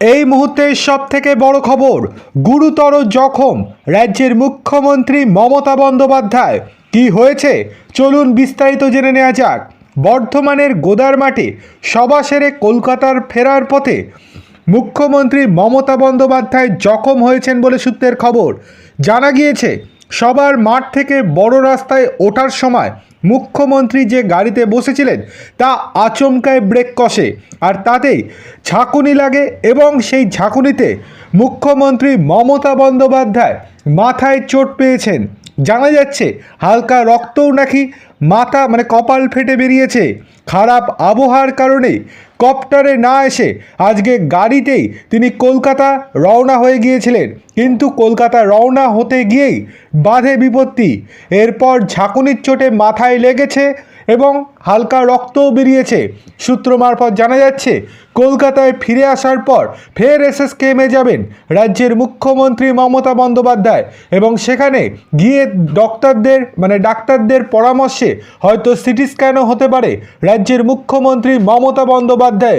এই মুহূর্তের সব থেকে বড় খবর, গুরুতর জখম রাজ্যের মুখ্যমন্ত্রী মমতা বন্দ্যোপাধ্যায়। কি হয়েছে? চলুন বিস্তারিত জেনে নেওয়া যাক। বর্ধমানের গোদার মাঠে সভা সেরে কলকাতার ফেরার পথে মুখ্যমন্ত্রী মমতা বন্দ্যোপাধ্যায় জখম হয়েছেন বলে সূত্রের খবর। জানা গিয়েছে সবার মাঠ থেকে বড় রাস্তায় ওঠার সময় মুখ্যমন্ত্রী যে গাড়িতে বসেছিলেন তা আচমকায় ব্রেক কষে, আর তাতেই ঝাঁকুনি লাগে এবং সেই ঝাঁকুনিতে মুখ্যমন্ত্রী মমতা বন্দ্যোপাধ্যায় মাথায় চোট পেয়েছেন। জানা যাচ্ছে, হালকা রক্তও নাকি মাথা মানে কপাল ফেটে বেরিয়েছে। খারাপ আবহাওয়ার কারণে কপ্টারে না এসে আজকে গাড়িতেই তিনি কলকাতা রওনা হয়ে গিয়েছিলেন। কিন্তু কলকাতা রওনা হতে গিয়েই বাধে বিপত্তি। এরপর ঝাঁকুনির চোটে মাথায় লেগেছে এবং হালকা রক্তও বেরিয়েছে। সূত্র মারফত জানা যাচ্ছে, কলকাতায় ফিরে আসার পর ফের এস এস কেমে যাবেন রাজ্যের মুখ্যমন্ত্রী মমতা বন্দ্যোপাধ্যায় এবং সেখানে গিয়ে ডক্টরদের মানে ডাক্তারদের পরামর্শে হয়তো সিটি স্ক্যানও হতে পারে রাজ্যের মুখ্যমন্ত্রী মমতা বন্দ্যোপাধ্যায়ের।